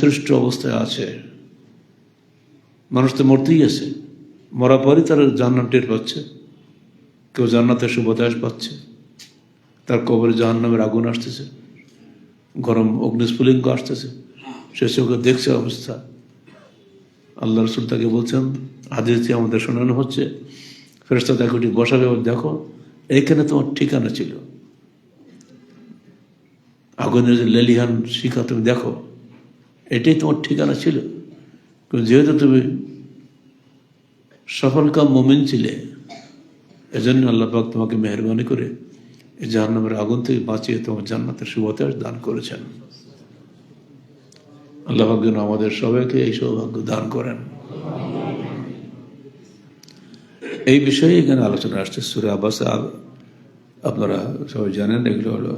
সংশ্লিষ্ট অবস্থায় আছে। মানুষ তো মরতেই আছে মরা পরই তার জান্নাত টের পাচ্ছে। কেউ জান্নাতের সুবতাস পাচ্ছে। তার কবরে জাহান্নামের আগুন আসতেছে। গরম অগ্নিস্ফুলিঙ্গ আসতেছে। সে চোখে দেখছে অবস্থা। আল্লাহ রসুল তাকে বলছেন হাদিসে আমাদের শোনানো হচ্ছে। ফেরস্তা দেখো বসাবে। দেখো এইখানে তোমার ঠিকানা ছিল। আগুনের যে লেলিহান শিখা তুমি দেখো। এটাই তোমার ঠিকানা ছিল? যেহেতু তুমি সফলকাম মমিন ছিলে, এজন্য আল্লাহ পাক তোমাকে মেহরবানি করে এই জাহান্নামের আগুন থেকে বাঁচিয়ে তোমার জান্নাতের সুবতাস দান করেছেন। আল্লাহ পাক যেন আমাদের সবাইকে এই সৌভাগ্য দান করেন। এই বিষয়ে এখানে আলোচনা আসছে সুরা আবাস আপনারা সবাই জানেন, এগুলো হলো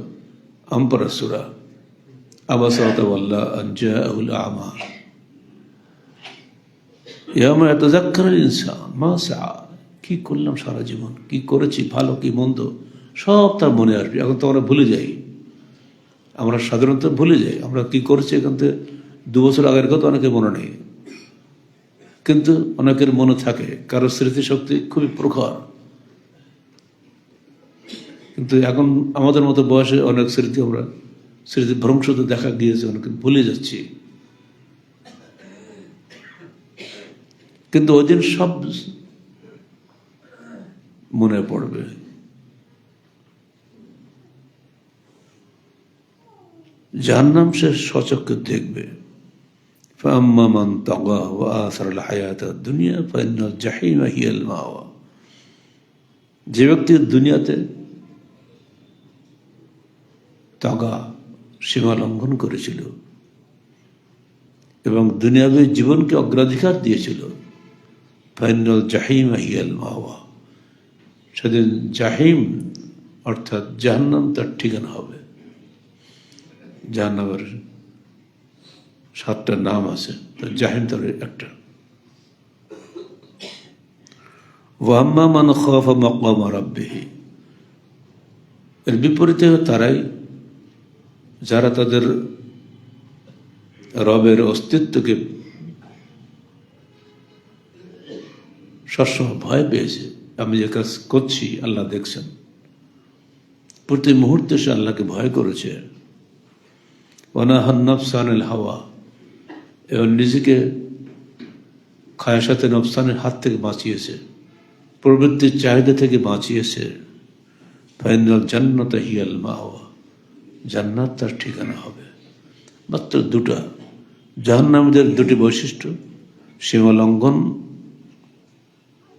আম্পারা সুরা। আমা ইয়ামা মা সা কি করলাম সারা জীবন? কি করেছি? ভালো কি মন্দ? সব তার মনে আসবে। এখন তো আমরা ভুলে যাই। আমরা সাধারণত ভুলে যাই। আমরা কি করেছি এখান থেকে? দু বছর আগের কথা অনেকে মনে নেই। কিন্তু অনেকের মনে থাকে, কারও স্মৃতিশক্তি খুবই প্রখর। কিন্তু এখন আমাদের মতো বয়সে অনেক স্মৃতি আমরা স্মৃতি ভ্রংশ তো দেখা গিয়েছে অনেক ভুলে যাচ্ছি কিন্তু ওই দিন সব মনে পড়বে জাহান্নাম সে সচক্ষে দেখবে فأما من طغى وآثر الحياة الدنيا فإن الجحيم هي المأوى যে ব্যক্তি দুনিয়াতে তাগা সীমা লঙ্ঘন করেছিল এবং দুনিয়াবী জীবনকে অগ্রাধিকার দিয়েছিল। ফাইনাল জাহিম হিয়াল মাওয়া। সেদিন জাহিম, অর্থাৎ জাহান্নাম, তার ঠিকানা হবে। জাহান্নামের সাতটা নাম আছে, তো জাহিম তার একটা। ওয়াম্মা মান খাফা মাকাম রাব্বিহি। এর বিপরীতে তারাই যারা তাদের রবের অস্তিত্বকে সবসময় ভয় পেয়েছে, আমি যে কাজ করছি, আল্লাহ দেখছেন। প্রতি মুহূর্তে সে আল্লাহকে ভয় করেছে। ওনাহান নফসানের হাওয়া এবং নিজেকে খায়াসাতে নফসানের হাত থেকে বাঁচিয়েছে, প্রবৃত্তির চাহিদা থেকে বাঁচিয়েছে। ফাইনাল জান্নাত হিয়াল মাওয়া। জান্নাত তার ঠিকানা হবে। মাত্র দুটা। জাহান্নামীদের দুটি বৈশিষ্ট্য, সীমালঙ্ঘন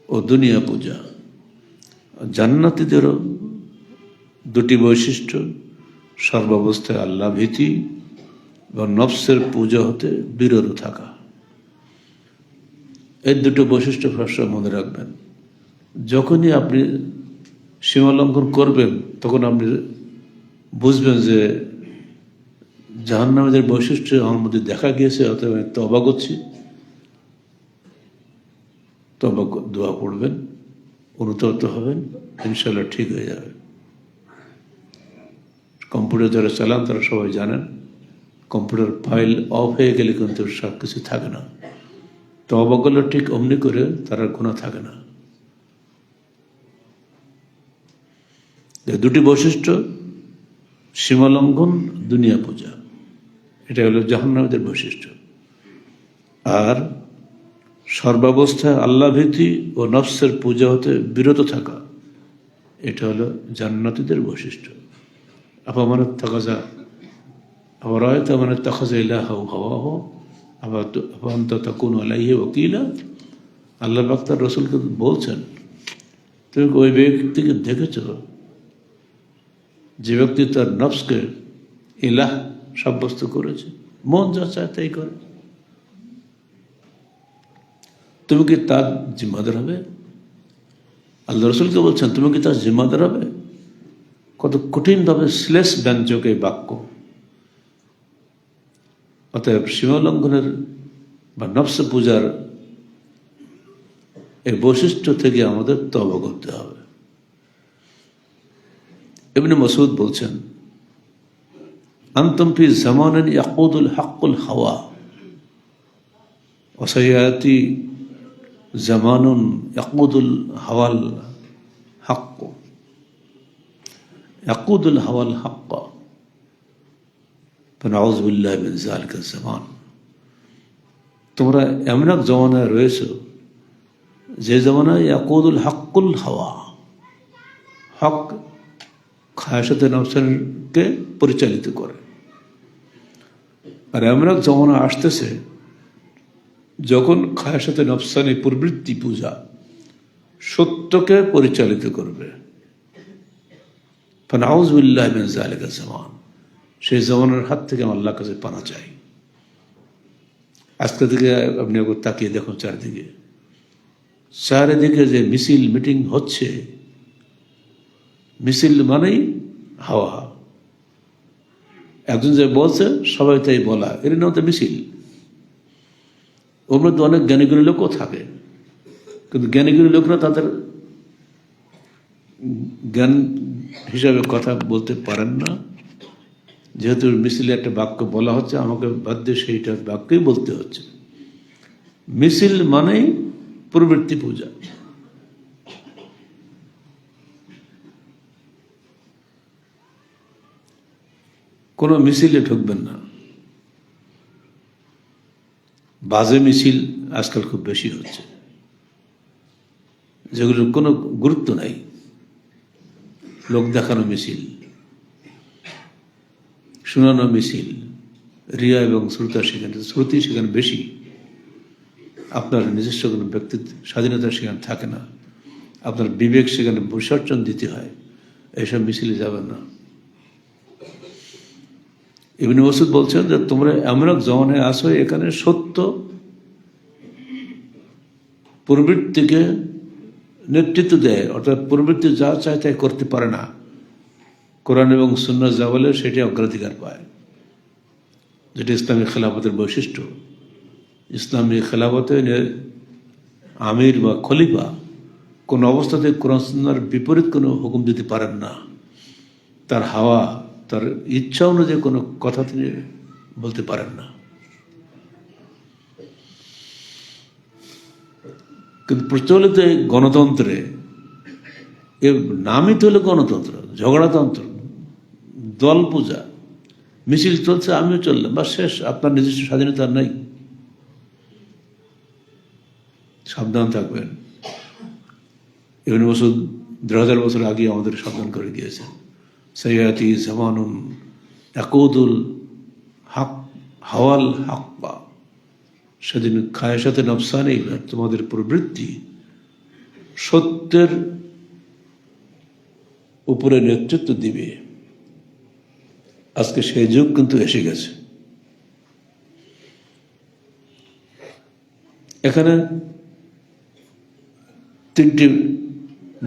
ও দুনিয়া পূজা। জান্নাতিদেরও দুটি বৈশিষ্ট্য, সর্বাবস্থায় আল্লাহ ভীতি এবং নফসের পূজা হতে বিরত থাকা। এই দুটো বৈশিষ্ট্য ভাষা মনে রাখবেন। যখনই আপনি সীমালঙ্ঘন করবেন, তখন আপনি বুঝবেন যে জাহান্নামীদের বৈশিষ্ট্য আমার মধ্যে দেখা গিয়েছে, অতএব আমি তবা করছি। তবা দোয়া পড়বেন অনুতপ্ত হবেন ইনশাল্লাহ ঠিক হয়ে যাবে। কম্পিউটার যারা চালান, তারা সবাই জানেন, কম্পিউটার ফাইল অফ হয়ে গেলে কিন্তু সব কিছু থাকে না। তবা করলে ঠিক অমনি করে তার কোনো থাকে না। দুটি বৈশিষ্ট্য সীমালঙ্ঘন, দুনিয়া পূজা। এটা হলো জাহান্নামীদের বৈশিষ্ট্য। আর সর্বাবস্থায় আল্লাহ ভীতি ও নফসের পূজা হতে বিরত থাকা, এটা হলো জান্নাতীদের বৈশিষ্ট্য। আপামানত থাকা যা আবার হয়তো মানে তাকাজা ইলাহ হওয়া হো আবার আপান্ত তকুন আলাইহে ওকিলা আল্লাহ বাক্তার রসুলকে বলছেন, তুমি ওই ব্যক্তিকে দেখেছ যে ব্যক্তি তার নফসকে ইলাহ সাব্যস্ত করেছে, মন যা চায় তাই করে। তুমি কি তার জিম্মাদার হবে? আল্লাহ রসুলকে বলছেন, তুমি কি তার জিম্মাদার হবে? কত কঠিনভাবে শ্লেষ ব্যঞ্জক এই বাক্য। অতএব সীমালঙ্ঘনের বা নফস পূজার এই বৈশিষ্ট্য থেকে আমাদের তব করতে হবে। ইবনে মসুদ বলছেন আন্তম্পি জামান ইয়াকুদুল হাক্কুল হাওয়া। অসয়াতি জামানুন ইয়াকুদুল হাওয়াল হাক্ক। ইয়াকুদুল হাওয়াল হাক্ক। ফনাউজুল্লাহ বিন জালকা জামান। তোমরা এমন এক জমানায় রয়েছ, যে জমানায় ইয়াকুদুল হাক্কুল হাওয়া। হক খায়াসাতে নফসানকে পরিচালিত করে। আর এমন এক জমানা আসতেছে, যখন খায়াসাতে নফসানি প্রবৃত্তি পূজা সত্যকে পরিচালিত করবে। ফানাউজুল্লাহ মিন জালিকা জামান, সেই জমানের হাত থেকে আমি আল্লাহর কাছে পানা চাই। আজকে থেকে আপনি তাকিয়ে দেখুন চারিদিকে। চারিদিকে যে মিছিল, মিটিং হচ্ছে মিছিল মানেই হাওয়া। একজন যে বলছে, সবাই তাই বলা। এর নাম তো মিছিল। ওর মধ্যে অনেক জ্ঞানীগুলি লোকও থাকে। কিন্তু জ্ঞানীগুলি লোকরা তাদের জ্ঞান হিসাবে কথা বলতে পারেন না। যেহেতু মিছিলে একটা বাক্য বলা হচ্ছে, আমাকে বাধ্য সেইটা বাক্যই বলতে হচ্ছে। মিছিল মানেই প্রবৃত্তি পূজা। কোনো মিছিলে ঢুকবেন না। বাজে মিছিল আজকাল খুব বেশি হচ্ছে। যেগুলোর কোনো গুরুত্ব নাই। লোক দেখানো মিছিল, শোনানো মিছিল, রিয়া এবং শ্রোতা সেখানে, শ্রুতি সেখানে বেশি। আপনার নিজস্ব কোনো ব্যক্তিত্ব, স্বাধীনতা সেখানে থাকে না। আপনার বিবেক সেখানে বিসর্জন দিতে হয়। এইসব মিছিলে যাবেন না। ইবনে ওসুদ বলছেন যে, তোমরা এমন এক জমানে আসো, এখানে সত্য প্রবৃত্তিকে নেতৃত্ব দেয়। অর্থাৎ প্রবৃত্তি যা চায় তাই করতে পারে না। কোরআন এবং সুন্না যা বলে, সেটি অগ্রাধিকার পায়। যেটি ইসলামী খেলাফতের বৈশিষ্ট্য। ইসলামী খেলাফতে আমির বা খলিফা কোন অবস্থাতে কোরআন সুন্নার বিপরীত কোনো হুকুম দিতে পারেন না। তার হাওয়া তার ইচ্ছা অনুযায়ী কোনো কথা তিনি বলতে পারেন না। কিন্তু প্রচলিত গণতন্ত্রে, এ নামই তো হলো গণতন্ত্র, ঝগড়াতন্ত্র, দল পূজা, মিছিল চলছে, আমিও চললাম বা শেষ, আপনার নিজস্ব স্বাধীনতা নাই। সাবধান থাকবেন। ইবনে বছর দেড় হাজার বছর আগে আমাদের সাবধান করে গিয়েছেন সৈয়াতি জামানুন একদুল হাক, হাওয়াল হাক্বা। সেদিন খায়সাতে নফসানি তোমাদের প্রবৃত্তি। সত্যের উপরে নেতৃত্ব দিবে। আজকে সেই যুগ কিন্তু এসে গেছে। এখানে তিনটি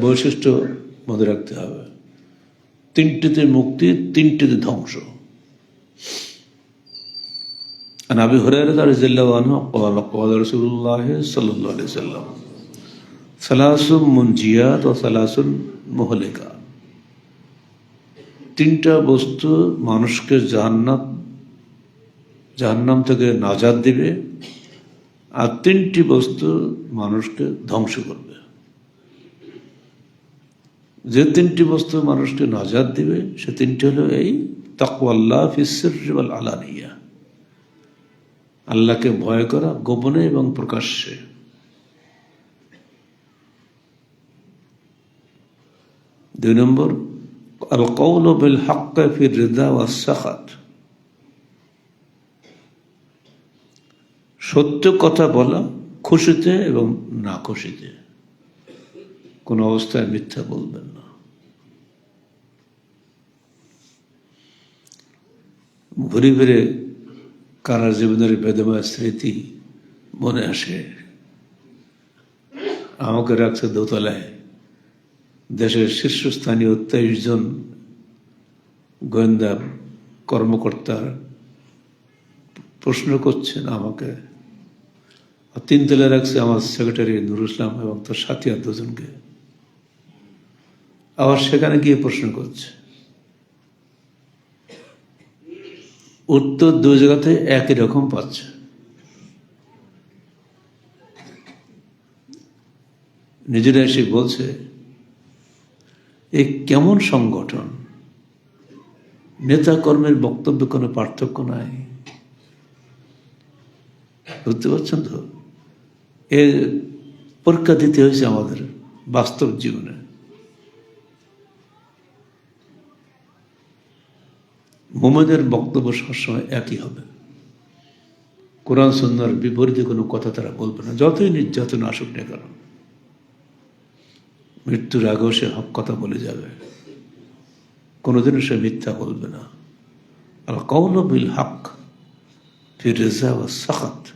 বৈশিষ্ট্য মনে রাখতে হবে। তিনটিতে মুক্তি তিনটিতে ধ্বংস عن ابي هريره رضي الله عنه قال قال رسول الله صلى الله عليه وسلم ثلاث منجيات وثلاث مهلكات তিনটা বস্তু মানুষকে জাহান্নাম জাহান্নাম থেকে নাজাদ দিবে আর তিনটি বস্তু মানুষকে ধ্বংস করবে যে তিনটি বস্তু মানুষকে নাজাদ দিবে, সে তিনটি হলো এই তাকওয়াল্লাহ ফিসর আলানিয়া। আল্লাহকে ভয় করা, গোপনে এবং প্রকাশ্যে। দুই নম্বর, আল কৌল বিল হক ফির রিদা ওয়া সাখাত। সত্য কথা বলা, খুশিতে এবং না খুশিতে কোন অবস্থায় মিথ্যা বলবেন না। ঘুরে ফিরে কারার জীবনের বেদময় স্মৃতি মনে আসে। আমাকে রাখছে দোতলায়। দেশের শীর্ষস্থানীয় তেইশ জন গোয়েন্দা কর্মকর্তার প্রশ্ন করছেন আমাকে। তিন তলায় রাখছে আমার সেক্রেটারি নুর ইসলাম এবং তার সাথী আর দুজনকে। আবার সেখানে গিয়ে প্রশ্ন করছে। উত্তর দু জায়গাতে একই রকম পাচ্ছে। নিজেরা এসে বলছে, এ কেমন সংগঠন? নেতা কর্মের বক্তব্যে কোনো পার্থক্য নাই। বুঝতে পারছেন তো? এর পরীক্ষা দিতে হয়েছে আমাদের বাস্তব জীবনে। মোমেদের বক্তব্য সবসময় একই হবে। কোরআন সন্ন্যার বিপরীতে কোনো কথা তারা বলবে না, যতই নির্যাতন আসুক না কেন। মৃত্যুর আগেও সে হক কথা বলে যাবে। কোনোদিনও সে মিথ্যা বলবে না। আর কৌল বিল হক ফির ও সাখাত।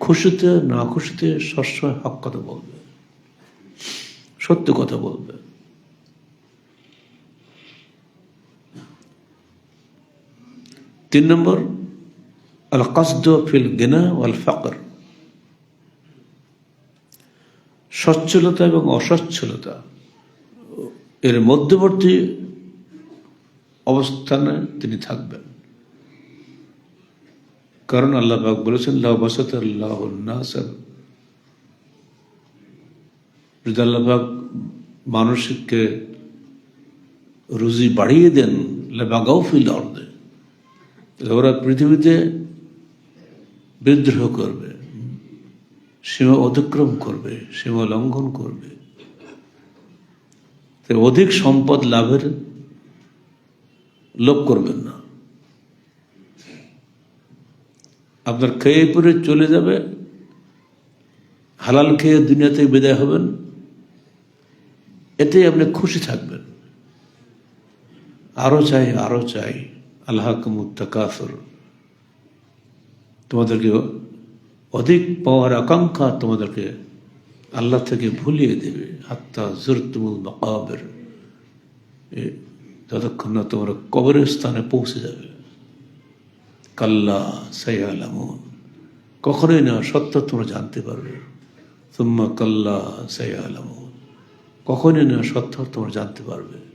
খুশিতে, না খুশিতে সবসময় হক কথা বলবে। সত্য কথা বলবে। তিন নম্বর আল কাসদ ফিল গেনা ওয়াল ফাকর সচ্ছলতা এবং অসচ্ছলতা এর মধ্যবর্তী অবস্থানে তিনি থাকবেন। কারণ আল্লাহ পাক বলেছেন নাসার যদি আল্লাহ মানুষকে রুজি বাড়িয়ে দেন বাগাও ফিল অর্ধে ওরা পৃথিবীতে বিদ্রোহ করবে, সীমা অতিক্রম করবে, সীমা লঙ্ঘন করবে। অধিক সম্পদ লাভের লোভ করবেন না। আপনার খেয়ে পরে চলে যাবে, হালাল খেয়ে দুনিয়াতে বিদায় হবেন, এতেই আপনি খুশি থাকবেন। আরও চাই আরও চাই। আল্লাহ মুত্তাকাফর। তোমাদেরকে অধিক পাওয়ার আকাঙ্ক্ষা তোমাদেরকে আল্লাহ থেকে ভুলিয়ে দেবে। হাত্তা জুরতুমুল মকাবের। যতক্ষণ না তোমরা কবরের স্থানে পৌঁছে যাবে। কাল্লা সাইয়ালামুন। কখনোই না সত্য তোমরা জানতে পারবে। তুম্মা কাল্লা সাইয়ালামুন। কখনোই না সত্য তোমরা জানতে পারবে।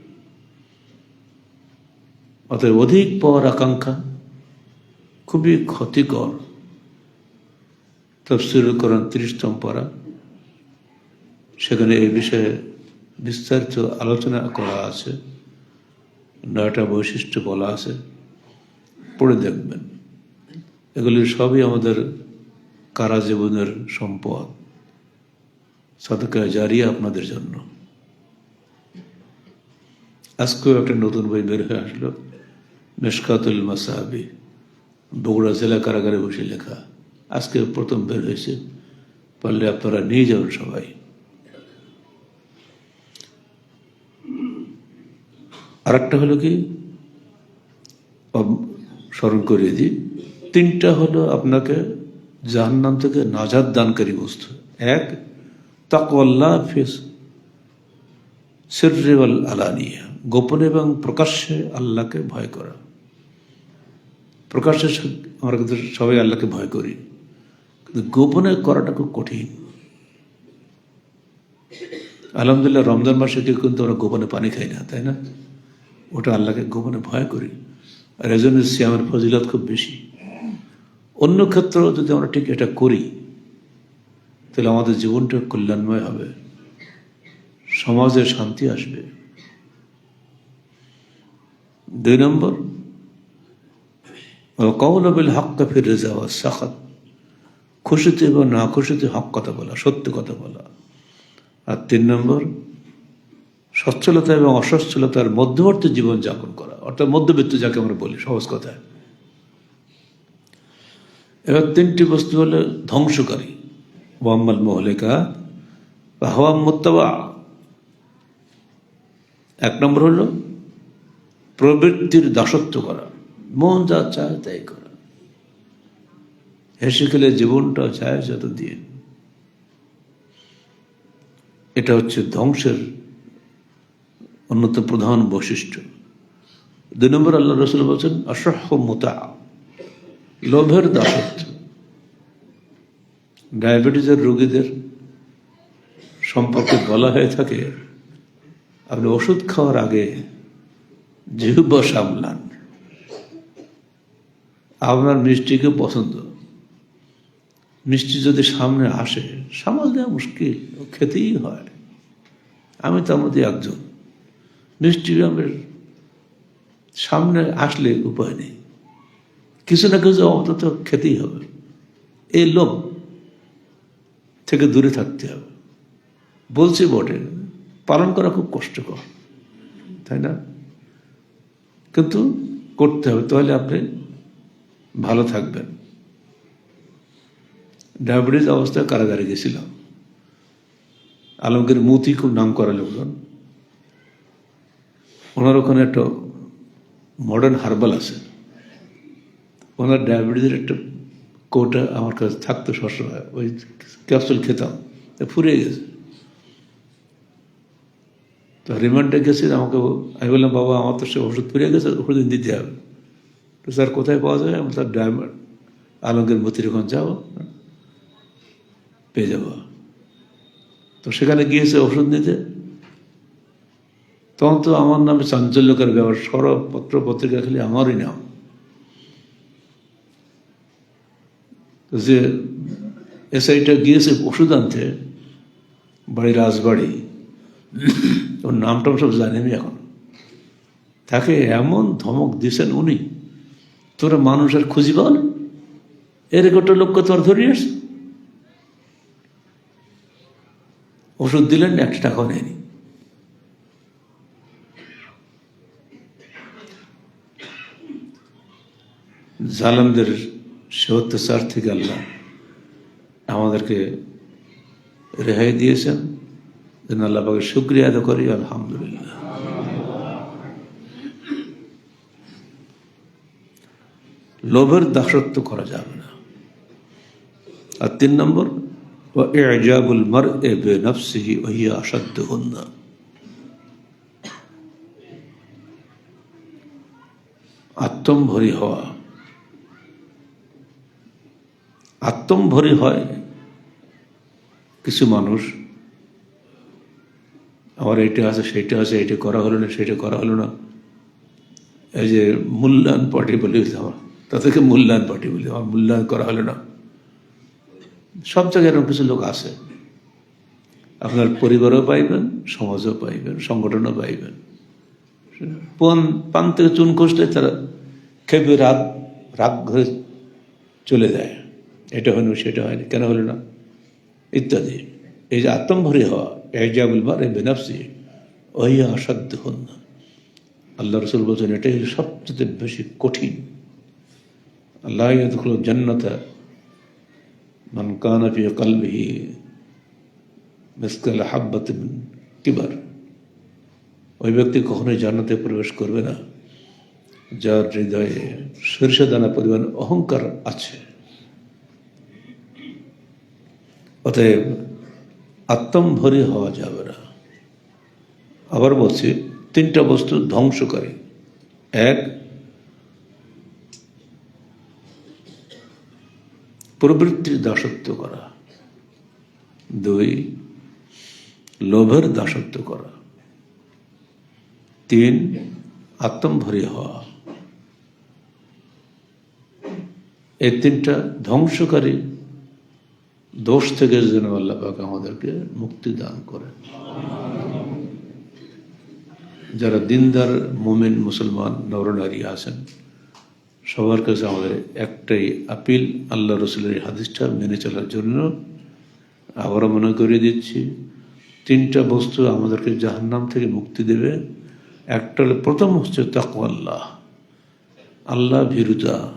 অতএব অধিক পাওয়ার আকাঙ্ক্ষা, খুবই ক্ষতিকর। তফসিল করেন ত্রিশতম পড়া সেখানে এই বিষয়ে বিস্তারিত আলোচনা করা আছে। নয়টা বৈশিষ্ট্য বলা আছে। পড়ে দেখবেন। এগুলি সবই আমাদের কারা জীবনের সম্পদ। সদকা জারিয়া আপনাদের জন্য। আজকেও একটা নতুন বই বের হয়ে আসলো। মেশকাতুল মাসাবি, বগুড়া জেলা কারাগারে বসে লেখা। আজকে প্রথম বের হয়েছে। পারলে আপনারা নিয়ে যাবেন সবাই। আর একটা হলো কি? স্মরণ করিয়ে দিই। তিনটা হলো আপনাকে জাহান্নাম থেকে নাজাদ দানকারী বস্তু। এক, তাকওয়াল্লাহ ফিস সিররেওয়াল আলানিয়া। গোপনে এবং প্রকাশ্যে আল্লাহকে ভয় করা। প্রকাশ্যে আমরা কিন্তু সবাই আল্লাহকে ভয় করি। কিন্তু গোপনে করাটা খুব কঠিন। আলহামদুলিল্লাহ রমজান মাসে কেউ কিন্তু আমরা গোপনে পানি খাই না, তাই না? ওটা আল্লাহকে গোপনে ভয় করি। আর এজন্য সিয়ামের ফজিলত খুব বেশি। অন্য ক্ষেত্রেও যদি আমরা ঠিক এটা করি, তাহলে আমাদের জীবনটা কল্যাণময় হবে। সমাজে শান্তি আসবে। দুই নম্বর কৌলবিল হক ফিরে যাওয়া সাখাত। খুশিতে বা না খুশিতে হক কথা বলা, সত্য কথা বলা। আর তিন নম্বর, সচ্ছলতা এবং অসচ্ছলতার মধ্যবর্তী জীবন যাপন করা, অর্থাৎ মধ্যবিত্ত যাকে আমরা বলি, সহজ কথায় এবার তিনটি বস্তু হলো ধ্বংসকারী। মোহাম্মদ মহলিকা বা হওয়া মোত্তাবা এক নম্বর হলো প্রবৃত্তির দাসত্ব করা। মন যা চায় তাই করা। হেসে খেলে জীবনটা চায় যত দিন এটা হচ্ছে ধ্বংসের অন্যতম প্রধান বৈশিষ্ট্য। দুই নম্বর আল্লাহ রসুল বলছেন অসহ্য মোতা। লোভের দাসত্ব। ডায়াবেটিসের রোগীদের সম্পর্কে বলা হয়ে থাকে, আপনি ওষুধ খাওয়ার আগে জিহ্ব সামলান। আপনার মিষ্টিকে পছন্দ। মিষ্টি যদি সামনে আসে, সামাল দেওয়া মুশকিল, খেতেই হয়। আমি তার মধ্যে একজন। মিষ্টি আমার সামনে আসলে উপায় নেই। কিছু না কিছু অন্তত খেতেই হবে। এই লোভ থেকে দূরে থাকতে হবে। বলছি বটে, পালন করা খুব কষ্টকর, তাই না? কিন্তু করতে হবে। তাহলে আপনি ভালো থাকবেন। ডায়াবেটিস অবস্থায় কারাগারে গেছিলাম। আলমগীর মুতি খুব নাম করা লোকজন। ওনার ওখানে একটা মডার্ন হার্বাল আছে। ওনার ডায়াবেটিসের একটা কোটা আমার কাছে থাকতো সবসময়। ওই ক্যাপসুল খেতাম। ফুরিয়ে গেছে। তো রিমান্ডে গেছে, আমাকে আমি বললাম, বাবা, আমার তো সে ওষুধ ফুরিয়ে গেছে, ওষুধ দিতে হবে। তো স্যার কোথায় পাওয়া যায়? আমি স্যার ডায়মন্ড আলমগীর মতির ওখানে যাও, পেয়ে যাব। তো সেখানে গিয়েছে ওষুধ নিতে। তখন তো আমার নামে চাঞ্চল্যকর ব্যাপার, সরব পত্র পত্রিকা খালি আমারই নাম। যে এসআইটা গিয়েছে ওষুধ আনতে, বাড়ি রাজবাড়ি, ওর নামটাও সব জানি আমি এখন। তাকে এমন ধমক দিয়েছেন উনি তোরা মানুষ আর খুঁজি পাও না এর গোটা লোককে তোর ধরিয়ে আসছে ওষুধ দিলেন একটা টাকাও নেয়নি। জালামদের সে অত্যাচার থেকে আল্লাহ আমাদেরকে রেহাই দিয়েছেন। আল্লাহ পাকে শুক্রিয়া আদা করি, আলহামদুলিল্লাহ। লোভের দাসত্ব করা যাবে না। আর তিন নম্বর ও এজাবুল মর এ বে নফসিহি ওহিয়া আসাধ্য হন্না। আত্মম্ভরী হওয়া। হয় কিছু মানুষ। আমার এটা আছে সেইটা আছে এইটা করা হলো না, সেটা করা হলো না। এই যে মূল্যায়ন পার্টি বলে আমার। তাদেরকে মূল্যায়ন পার্টি বলি, আমার মূল্যায়ন করা হলো না। সব জায়গায় এরকম কিছু লোক আছে। আপনার পরিবারও পাইবেন, সমাজও পাইবেন, সংগঠনও পাইবেন। পান পান থেকে চুন কষলে তারা খেপে রাগ রাগ ঘরে চলে যায়। এটা হয়নি সেটা হয়নি, কেন হলো না? ইত্যাদি। এই যে আত্মম্ভরী হওয়া এজাবুল বার এ বেনাফসি ওই অসাধ্য হন না। আল্লাহ রসুল বলছেন, এটাই সবচেয়ে বেশি কঠিন জান্নাতা মান কানা ফি কলবিহি মিসকাল কিবার ওই ব্যক্তি কখনোই জান্নাতে প্রবেশ করবে না, যার হৃদয়ে সরিষা দানা পরিমাণ অহংকার আছে। অতএব আত্মম্ভরী হওয়া যাবে না। আবার বলছি, তিনটা বস্তু ধ্বংসকারী। এক প্রবৃত্তির দাসত্ব করা। দুই, লোভের দাসত্ব করা। তিন, আত্মম্ভরী হওয়া। এই তিনটা ধ্বংসকারী দোষ থেকে যেন আল্লাহ পাক আমাদেরকে মুক্তি দান করেন। যারা দিনদার, মোমেন, মুসলমান, নরনারী আছেন সবার কাছে আমাদের একটাই আপিল, আল্লাহ রসুলের হাদিসটা মেনে চলার জন্য। আবারও মনে করিয়ে দিচ্ছি, তিনটা বস্তু আমাদেরকে জাহান্নাম থেকে মুক্তি দেবে। একটা হলো, প্রথম হচ্ছে তাকওয়াল্লাহ আল্লাহ। ভীরুতা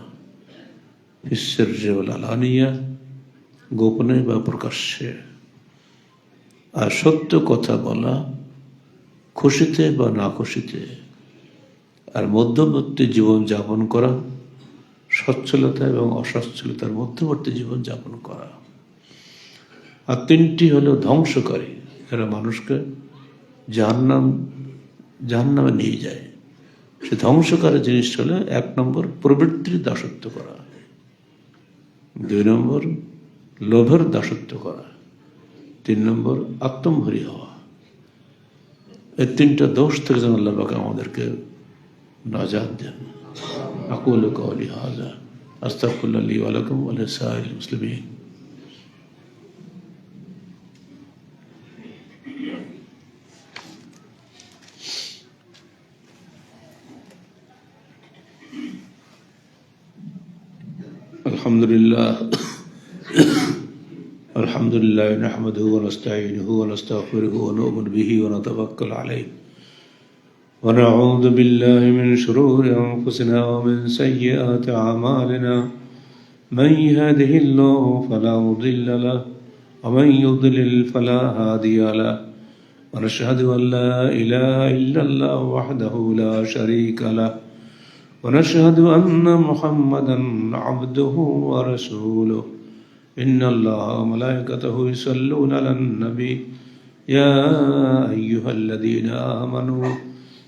ঈশ্বর আলানিয়া, গোপনে বা প্রকাশ্যে। আর সত্য কথা বলা, খুশিতে বা না খুশিতে আর মধ্যবর্তী জীবন যাপন করা সচ্ছলতা এবং অসচ্ছলতার মধ্যবর্তী জীবন যাপন করা। আর তিনটি হলো ধ্বংসকারী। এরা মানুষকে জাহান্নাম, জাহান্নামে নিয়ে যায়। সে ধ্বংস ধ্বংসকারী জিনিস হলো এক নম্বর প্রবৃত্তির দাসত্ব করা। দুই নম্বর লোভের দাসত্ব করা। তিন নম্বর আত্মম্ভরী হওয়া। এই তিনটা দোষ থেকে যেন আল্লাহ আমাদেরকে নাজাদ দেন। أقول قولي هذا. أستغفر الله لي ولكم ولسائر المسلمين. الحمد لله. الحمد لله نحمده ونستعينه ونستغفره ونؤمن به ونتوكل عليه. ونعوذ بالله من شرور أنفسنا ومن سيئات أعمالنا. من يهده الله فلا مضل له ومن يضلل فلا هادي له. ونشهد أن لا إله إلا الله وحده لا شريك له. ونشهد أن محمدا عبده ورسوله. إن الله وملائكته يصلون على النبي. يا أيها الذين آمنوا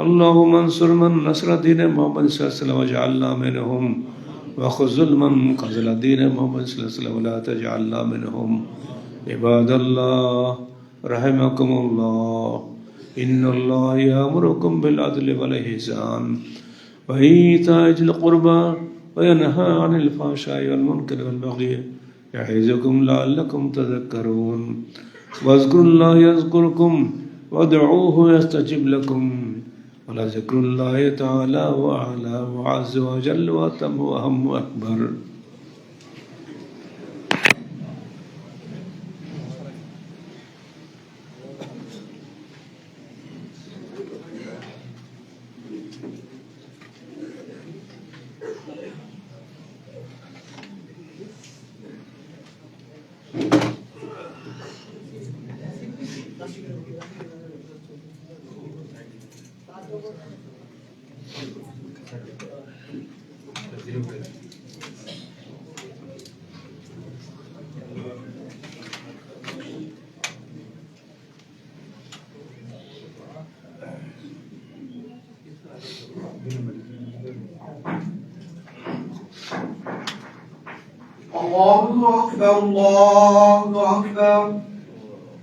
اللهم انصر من نصر دين محمد صلى الله عليه وسلم واجعلنا منهم وخذل من خذل دين محمد صلى الله عليه وسلم، ولا تجعلنا منهم. عباد الله، رحمكم الله. إن الله يأمركم بالعدل والإحسان، وإيتاء ذي القربى، وينهى عن الفحشاء والمنكر والبغي يعظكم لعلكم تذكرون. واذكروا الله يذكركم، وادعوه يستجب لكم. ولذكر الله تعالى وأعلى وعز وجل وأتم وأهم وأكبر الله أكبر الله أكبر.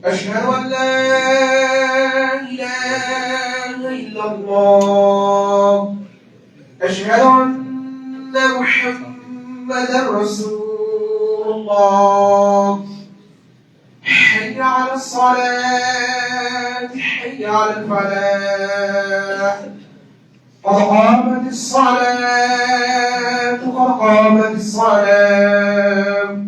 أشهد أن لا إله إلا الله. أشهد أن محمدا رسول الله. حي على الصلاة حي على الفلاح. قد قامت الصلاة قد قامت الصلاة.